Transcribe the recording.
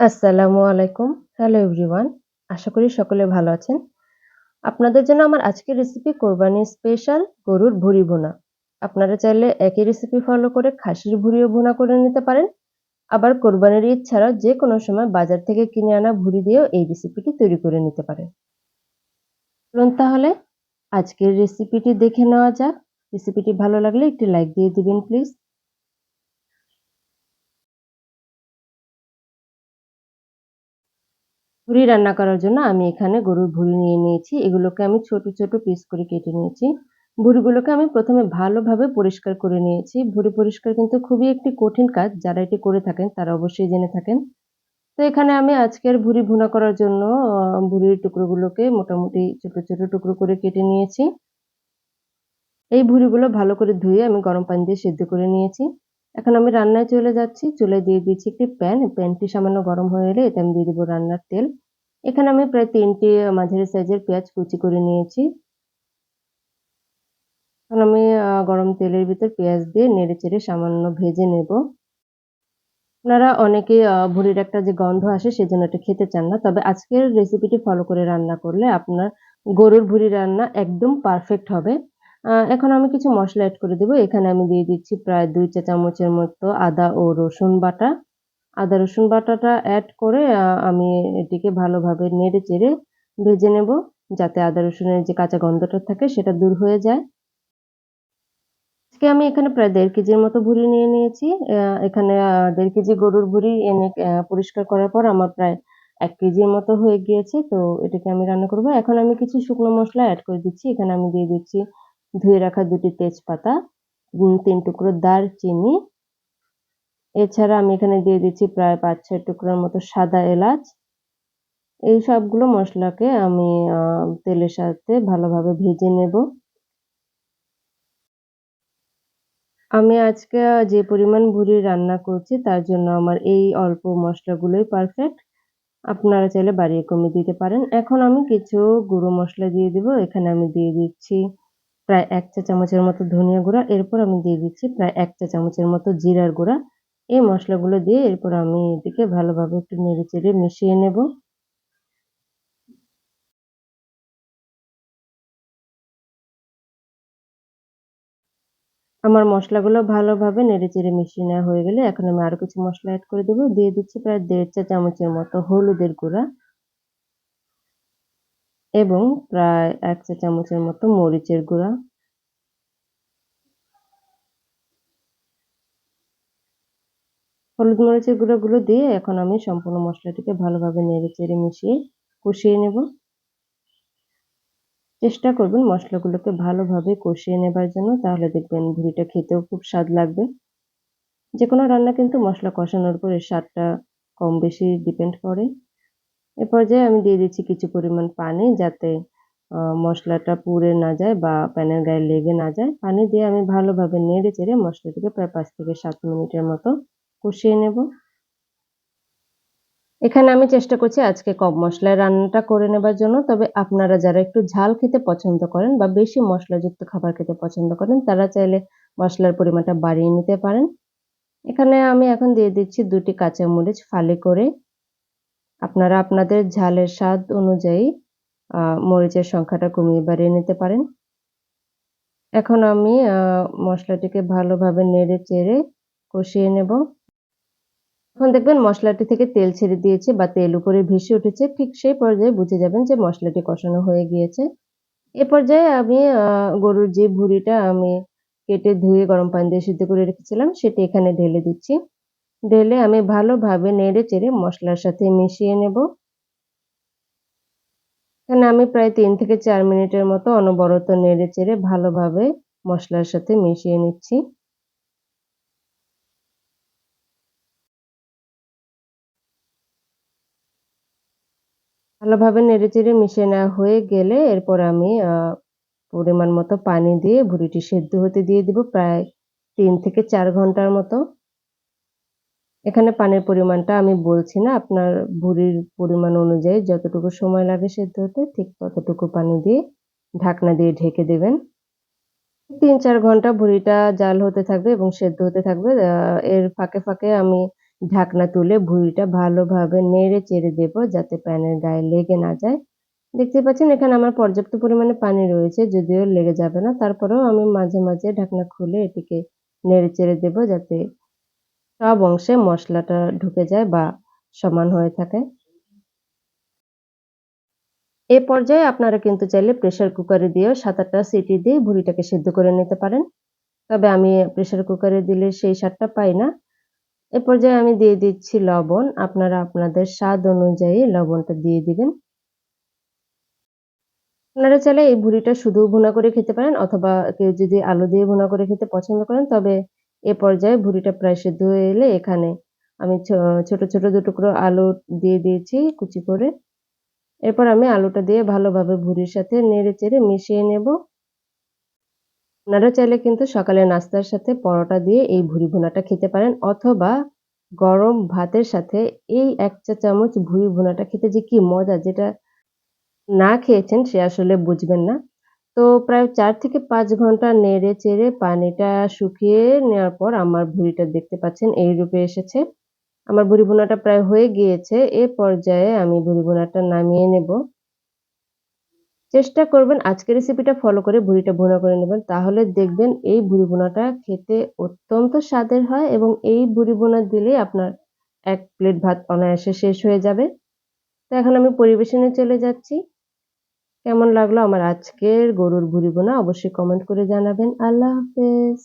আসসালামু আলাইকুম। Hello everyone. আশা করি সকলে ভালো আছেন। আপনাদের জন্য আমার আজকের রেসিপি কোরবানির স্পেশাল গরুর ভুঁড়ি ভুনা। আপনারা চাইলে একই রেসিপি ফলো করে খাসির ভুঁড়িও ভুনা করে নিতে পারেন। আবার কোরবানির ঈদ ছাড়াও যেকোনো সময় বাজার থেকে কিনে আনা ভুঁড়ি দিয়েও এই রেসিপিটি তৈরি করে নিতে পারেন। চলুন তাহলে আজকের রেসিপিটি দেখে নেওয়া যাক। রেসিপিটি ভালো লাগলে একটি লাইক দিয়ে দিবেন প্লিজ। ভুড়ি রান্না করার জন্য আমি এখানে গরুর ভুড়ি নিয়ে নিয়েছি। এগুলোকে আমি ছোট ছোট পিস করে কেটে নিয়েছি। ভুড়িগুলোকে আমি প্রথমে ভালোভাবে পরিষ্কার করে নিয়েছি। ভুড়ি পরিষ্কার কিন্তু খুবই একটি কঠিন কাজ, যারা এটি করে থাকেন তারা অবশ্যই জেনে থাকেন। তো এখানে আমি আজকের ভুড়ি ভুনা করার জন্য ভুড়ির টুকরোগুলোকে মোটামুটি ছোট ছোট টুকরো করে কেটে নিয়েছি। এই ভুড়িগুলো ভালো করে ধুয়ে আমি গরম পানি দিয়ে সেদ্ধ করে নিয়েছি। এখন আমি রান্নায় চলে যাচ্ছি। চুলে দিয়ে দিচ্ছি একটি প্যান। প্যানটি সামান্য গরম হয়ে এলে এতে আমি দিয়ে দেবো রান্নার তেল। এখানে আমি প্রায় তিনটি মাঝারি সাইজের পেঁয়াজ কুচি করে নিয়েছি। এখন আমি গরম তেলের ভিতর পেঁয়াজ দিয়ে নেড়ে চেড়ে সামান্য ভেজে নেব। আপনারা অনেকে ভুড়ির একটা যে গন্ধ আসে সেজন্য এটা খেতে চান না। তবে আজকের রেসিপিটি ফলো করে রান্না করলে আপনার গরুর ভুড়ি রান্না একদম পারফেক্ট হবে। এখন আমি কিছু মশলা অ্যাড করে দেবো। এখানে আমি দিয়ে দিচ্ছি প্রায় দুই চা চামচের মতো আদা ও রসুন বাটা। আদা রসুন বাটাটা অ্যাড করে আমি এটিকে ভালোভাবে নেড়ে চেড়ে ভেজে নেব, যাতে আদা রসুনের যে কাঁচা গন্ধটা থাকে সেটা দূর হয়ে যায়। আজকে আমি এখানে প্রায় দেড় কেজির মতো ভুড়ি নিয়ে নিয়েছি। এখানে দেড় কেজি গরুর ভুড়ি এনে পরিষ্কার করার পর আমার প্রায় এক কেজির মতো হয়ে গিয়েছে। তো এটাকে আমি রান্না করব। এখন আমি কিছু শুকনো মশলা অ্যাড করে দিচ্ছি। এখানে আমি দিয়ে দিচ্ছি ধুয়ে রাখা দুটি তেজপাতা তিন টুকরো দারচিনি। এছাড়া আমি এখানে দিয়ে দিচ্ছি প্রায় পাঁচ ছয় টুকরোর মতো সাদা এলাচ। এই সবগুলো মশলাকে আমি তেলের সাথে ভালোভাবে ভেজে নেব। আমি আজকে যে পরিমাণ ভুড়ি রান্না করছি তার জন্য আমার এই অল্প মশলাগুলোই পারফেক্ট। আপনারা চাইলে বাড়িয়ে কমিয়ে দিতে পারেন। এখন আমি কিছু গুঁড়ো মশলা দিয়ে দিব। এখানে আমি দিয়ে দিচ্ছি প্রায় এক চা চামচের মতো ধনিয়া গুঁড়া, এরপর আমি দিয়ে দিচ্ছি প্রায় এক চা চামচের মতো জিরার গুঁড়া। এই মশলাগুলো দিয়ে এরপর আমি এটিকে ভালোভাবে একটু নেড়ে চেড়ে মিশিয়ে নেব। আমার মশলাগুলো ভালোভাবে নেড়ে চেড়ে মিশিয়ে নেওয়া হয়ে গেলে এখন আমি আরও কিছু মশলা অ্যাড করে দেবো। দিয়ে দিচ্ছি প্রায় দেড় চা চামচের মতো হলুদের গুঁড়া। এবং প্রায় এক চা চামচের মতো মরিচের গুঁড়া। হলুদ মরিচের গুঁড়োগুলো দিয়ে এখন আমি সম্পূর্ণ মশলাটিকে ভালোভাবে নেড়ে চেড়ে মিশিয়ে কষিয়ে নেব। চেষ্টা করবেন মশলাগুলোকে ভালোভাবে কষিয়ে নেবার জন্য, তাহলে দেখবেন ভুড়িটা খেতেও খুব স্বাদ লাগবে। যে কোনো রান্না কিন্তু মশলা কষানোর পর স্বাদটা কম বেশি ডিপেন্ড করে। এ পর্যায়ে আমি দিয়ে দিচ্ছি কিছু পরিমাণ পানি যাতে মশলাটা পুড়ে না যায় বা প্যানের গায়ে লেগে না যায়। পানি দিয়ে আমি ভালোভাবে নেড়ে চেড়ে মশলাটিকে প্রায় পাঁচ থেকে সাত মিনিটের মতো কষিয়ে নেব। এখানে আমি চেষ্টা করছি আজকে কম মশলায় রান্নাটা করে নেবার জন্য, তবে আপনারা যারা একটু ঝাল খেতে পছন্দ করেন বা বেশি মশলাযুক্ত খাবার খেতে পছন্দ করেন, তারা চাইলে মশলার পরিমাণটা বাড়িয়ে নিতে পারেন। এখানে আমি এখন দিয়ে দিচ্ছি দুটি কাঁচামরিচ ফালি করে আপনারা আপনাদের ঝালের স্বাদ অনুযায়ী মরিচের সংখ্যাটা কমিয়ে বাড়িয়ে নিতে পারেন। এখন আমি মশলাটিকে ভালোভাবে নেড়ে চেড়ে কষিয়ে নেব। এখন দেখবেন মশলাটি থেকে তেল ছেড়ে দিয়েছে বা তেল উপরে ভেসে উঠেছে, ঠিক সেই পর্যায়ে বুঝে যাবেন যে মশলাটি কষানো হয়ে গিয়েছে। এ পর্যায়ে আমি গরুর যে ভুড়িটা আমি কেটে ধুয়ে গরম পানি দিয়ে সিদ্ধ করে রেখেছিলাম, সেটি এখানে ঢেলে দিচ্ছি। ঢেলে আমি ভালোভাবে নেড়ে চেড়ে মশলার সাথে মিশিয়ে নেব। এখানে আমি প্রায় তিন থেকে চার মিনিটের মতো অনবরত নেড়ে চেড়ে ভালোভাবে মশলার সাথে মিশিয়ে নিচ্ছি। ভালোভাবে নেড়েচেড়ে মিশিয়ে নেওয়া হয়ে গেলে এরপর আমি পরিমাণ মতো পানি দিয়ে ভুড়িটি সেদ্ধ হতে দিয়ে দিব প্রায় তিন থেকে চার ঘণ্টার মতো। এখানে পানির পরিমাণটা আমি বলছি না, আপনার ভুড়ির পরিমাণ অনুযায়ী যতটুকু সময় লাগে সেদ্ধ হতে ঠিক ততটুকু পানি দিয়ে ঢাকনা দিয়ে ঢেকে দেবেন। তিন চার ঘণ্টা ভুড়িটা জাল হতে থাকবে এবং সেদ্ধ হতে থাকবে। এর ফাঁকে ফাঁকে আমি ঢাকনা তুলে ভুঁড়িটা ভালোভাবে নেড়ে চেড়ে দেব যাতে প্যানের গায়ে লেগে না যায়। দেখতে পাচ্ছেন এখানে আমার পর্যাপ্ত পরিমাণে পানি রয়েছে, যদিও লেগে যাবে না। তারপরেও আমি মাঝে মাঝে ঢাকনা খুলে এটিকে নেড়ে চেড়ে দেবো যাতে সব অংশে মশলাটা ঢুকে যায় বা সমান হয়ে থাকে। এ পর্যায়ে আপনারা কিন্তু চাইলে প্রেসার কুকারে দিয়েও সাত আটটা সিটি দিয়ে ভুড়িটাকে সিদ্ধ করে নিতে পারেন। তবে আমি প্রেসার কুকারে দিলে সেই স্বাদটা পাই না। এ পর্যায়ে আমি দিয়ে দিচ্ছি লবণ। আপনারা আপনাদের স্বাদ অনুযায়ী লবণটা দিয়ে দিবেন। আপনারা চাইলে এই ভুড়িটা শুধু ভুনা করে খেতে পারেন অথবা কেউ যদি আলু দিয়ে ভুনা করে খেতে পছন্দ করেন, তবে এ পর্যায়ে ভুড়িটা প্রায় সেদ্ধ হয়ে এলে এখানে আমি ছোট ছোট দু টুকরো আলু দিয়ে দিয়েছি কুচি করে। এরপর আমি আলুটা দিয়ে ভালোভাবে ভুড়ির সাথে নেড়ে চেড়ে মিশিয়ে নেব। আপনারা চাইলে কিন্তু সকালে নাস্তার সাথে পরোটা দিয়ে এই ভুড়ি ভুনাটা খেতে পারেন অথবা গরম ভাতের সাথে এই এক চা চামচ ভুড়ি ভুনাটা খেতে যে কি মজা, যেটা না খেয়েছেন সে আসলে বুঝবেন না। তো প্রায় চার থেকে পাঁচ ঘণ্টা নেড়ে চেড়ে পানিটা শুকিয়ে নেওয়ার পর আমার ভুড়িটা দেখতে পাচ্ছেন, এই রূপে এসেছে। আমার ভুড়ি বোনাটা প্রায় হয়ে গিয়েছে, এ পর্যায়ে আমি ভুড়ি বোনাটা নামিয়ে নেব। চেষ্টা করবেন আজকের রেসিপিটা ফলো করে ভুড়িটা ভুনা করে নেবেন। তাহলে দেখবেন এই ভুড়ি বোনাটা খেতে অত্যন্ত স্বাদের হয় এবং এই ভুড়ি বোনা দিলে আপনার এক প্লেট ভাত অনায়াসে শেষ হয়ে যাবে। তো এখন আমি পরিবেশনে চলে যাচ্ছি। কেমন লাগল আমার আজকের গরুর ভুড়ি অবশ্যই কমেন্ট করে জানাবেন। আল্লাহ হাফেজ।